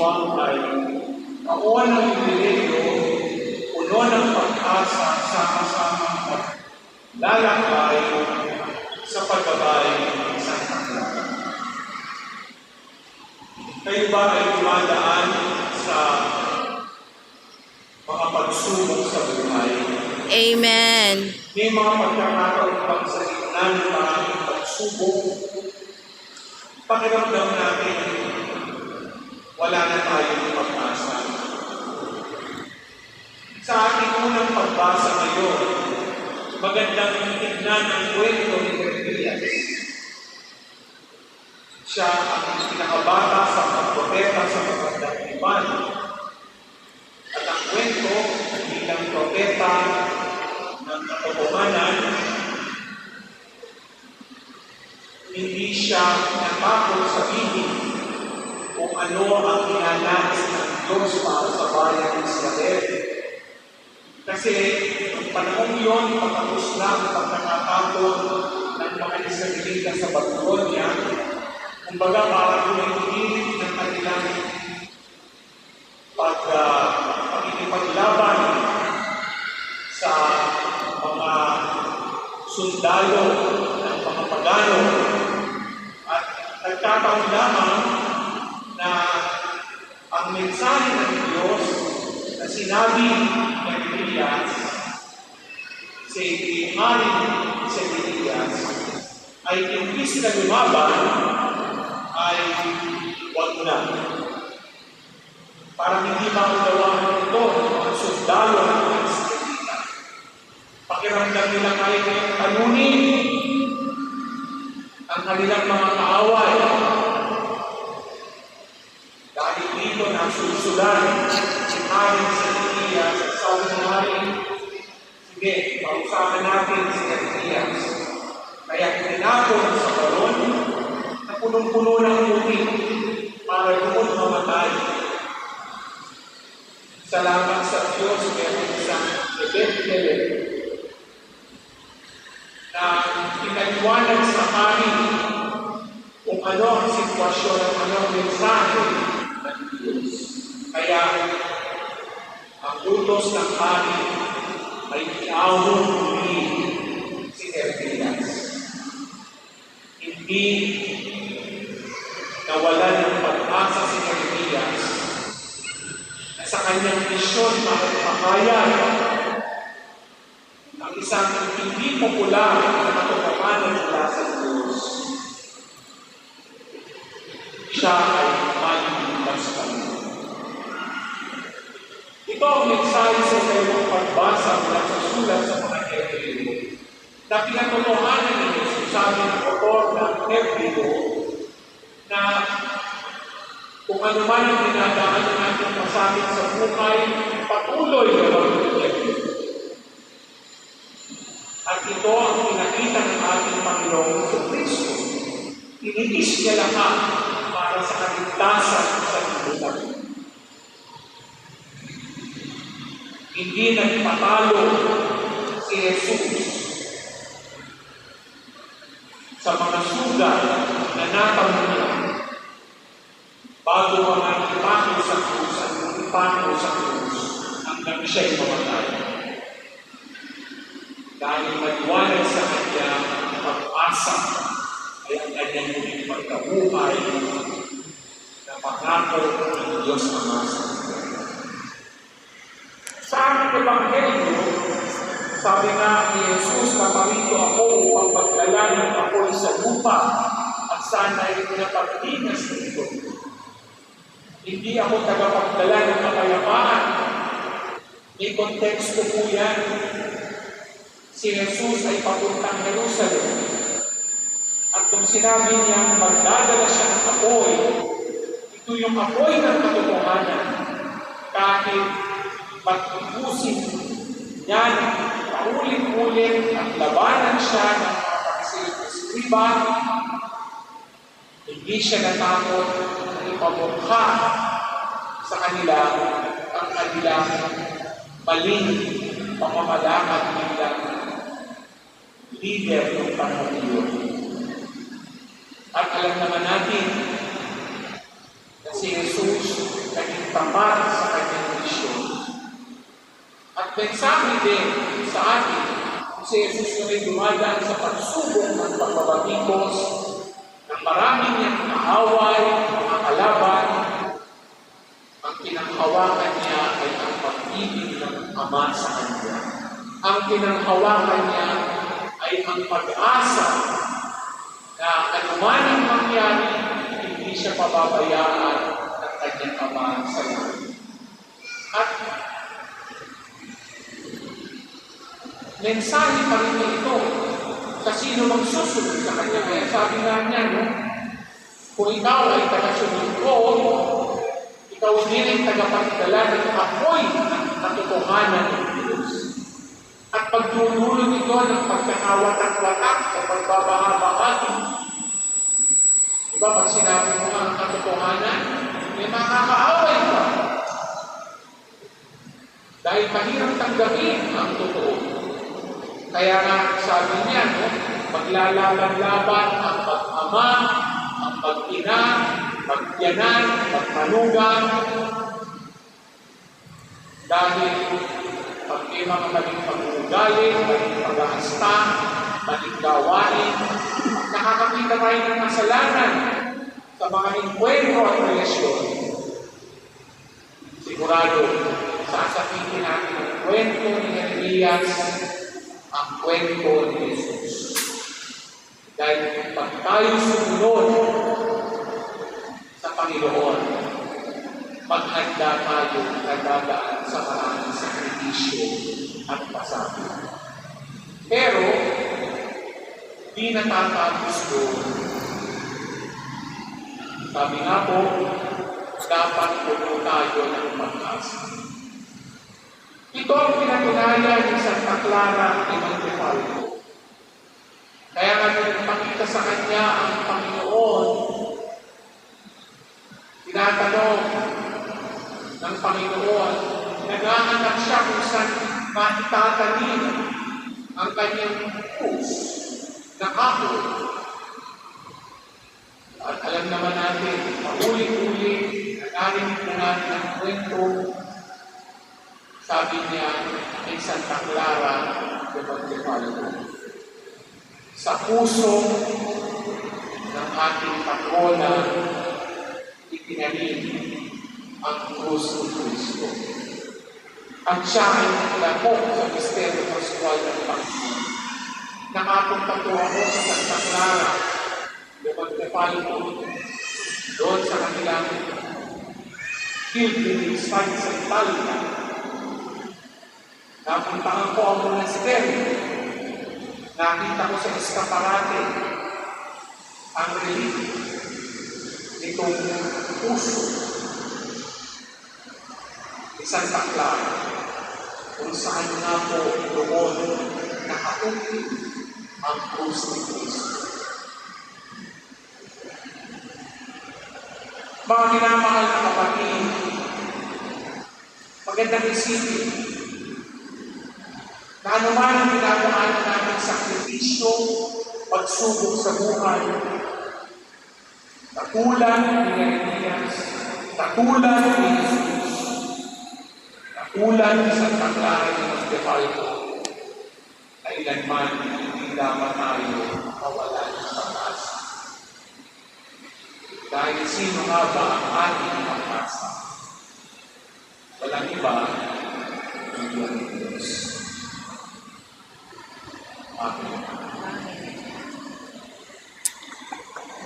iniwang ay kawan ng pribilegyo, puno ng pag-asa, sama-sama lalakay sa paggabay isang kakilala. Kayo ba ay dumadaan sa mga pagsubok sa buhay? Amen. May mga pagkakataon bang sa gitna ng maraming pagsubok, pakiramdam natin, wala na tayong pag-asa. Sa ating unang pagbasa ngayon, magandang tignan ang kwento ni Jeremias. Siya ang pinakabata sa mga propeta sa magandang iman. At ang kwento bilang propeta ng katotohanan, hindi siya natakot sabihin kung ano ang inanais ng Diyos para sa bayan ng Israel. Kasi ang panahon yun, patapos na ang pagkakatapon ng mga Israelita sa Babylonia, kumbaga parang tumitingin ng kanilang pag, uh, pakikipaglaban sa mga sundalo ng mga pagano at nagkataon lamang na ang mensahe ng Diyos na sinabi ng Elias si Haring si Elias ay hindi sila lumaban ay wag na. Parang hindi maunawaan ito ang sundalo ng Israelita. Pakiramdam nila kaya kayong talunin ang kanilang mga kaaway. Dahil dito nasusulan si Haring sa Elias sabi ng Haring, sige, pausahan natin si Elias. Kaya tinapon sa balon na punong-puno ng puti para doon mamatay. Salamat sa Diyos meron isang ebet-ebet na pinaliwanag sa amin kung ano ang sitwasyon at ano ang mensahe ng. Kaya ang utos ng amin ay iawong muli si Hermias. Hindi nawalan ng pag-asa si Hermias na sa kanyang misyon para ipakayan ang isang hindi popular na katotohanan mula sa Diyos. Siya ay Ito ang mensahe sa kayong pagbasa mula sa sulat sa mga Hebreo na pinatotohanan ni Jesus sabi ng autor ng Hebreo na kung ano man ang dinadaan natin masakit sa buhay, patuloy na magpapalagay. At ito ang pinakita ng ating Panginoong sa Kristo. Initis niya lahat para sa kaligtasan sa libutan. Hindi nagpatalo si Jesus sa mga sugat na natamo niya bago pa nga ipako sa krus at ipako sa krus hanggang siya'y mamatay. Dahil maliwanag sa kanya pag-asa ay ang kanyang muling pagkabuhay na pangako ng Diyos Ama sa Ebanghelyo, sabi nga ni Jesus, paparito ako upang pagdala ng apoy sa lupa at sana ay pinapagtigas nito. Hindi ako tagapagdala ng kapayapaan. May konteksto po yan. Si Jesus ay papuntang Jerusalem. At kung sinabi niya, magdadala siya ng apoy, ito yung apoy ng katotohanan. Kahit matubusin niya ng paulit-ulit at labanan siya ng mga pagsiskriba, hindi siya natakot na ipamukha sa kanila ang kanilang maling pamamalakad bilang leader ng panahon. At alam naman natin na si Jesus tapat sa mensahe din sa atin, si Jesus na may dumadaan sa pagsubok ng pagbabatikos, ng maraming niyang kaaway, mga kalaban, ang pinanghawakan niya ay ang pag-ibig ng Ama sa Kanya. Ang pinanghawakan niya ay ang pag-asa na anuman ang mangyari, hindi siya pababayaan ng kanyang Ama sa langit. Mensahe pa rin ito sa sino mang susunod sa kanya. Kaya sabi nga niya, no, kung ikaw ay tagasunod ko, ikaw din ay tagapagdala ng apoy ng katotohanan ng Diyos. At pagdudulot ito ng pagkakawatak-watak sa pagbabahagi. Diba, pag sinabi mo ang katotohanan, may makakaaway ka. Dahil mahirap tanggapin ang totoo. Kaya nga sabi niya, no, maglalaban-laban ang pag-ama, ang pag-ina, pagyanan, pagmanugang, dahil pag may mga maling pag-uugali, pag-aasta, maling gawain, tayo ng kasalanan sa mga enkwentro at relasyon. Sigurado, sasabihin natin ang kwento ni Jeremias, ang kwento ni Jesus. Dahil pag tayo sumunod sa Panginoon, maghanda tayo na dadaan sa maraming sakripisyo at pasabi. Pero, di natatapos doon. Sabi nga po, dapat puno tayo ng pag-asa. Ito ang pinatunayan ni Santa Clara Evangelio. Kaya nga nagpakita sa kanya ang Panginoon, tinatanong ng Panginoon, naghahanap siya kung saan maitatanim ang kanyang pus na ako. At alam naman natin, paulit-uli, narinig na natin ang kwento, sabi niya kay Santa Clara Montefalco, sa puso ng ating patrona, itinanim ang krus ni Kristo. At siya ay naglakok sa misteryo pascual ng Panginoon. Nakapunta po ako sa Santa Clara Montefalco, doon sa kanilang pilgrimage site sa Italia. Napuntahan ko ang monastery. Nakita ko sa eskaparate ang relief nitong puso ni Santa Clara kung saan nga po doon nakauwi ang krus ni Kristo. Mga minamahal na kapatid, magandang isipin na anuman ang ginagaanan natin sakripisyo, pagsubok sa buhay, Takulan ni Jeremias, takulan ni Jesus, takulan ni Santa Clara ni Montefalco, kailanman hindi dapat tayo mawalan ng pag-asa. Dahil sino nga ba ang ating pag-asa?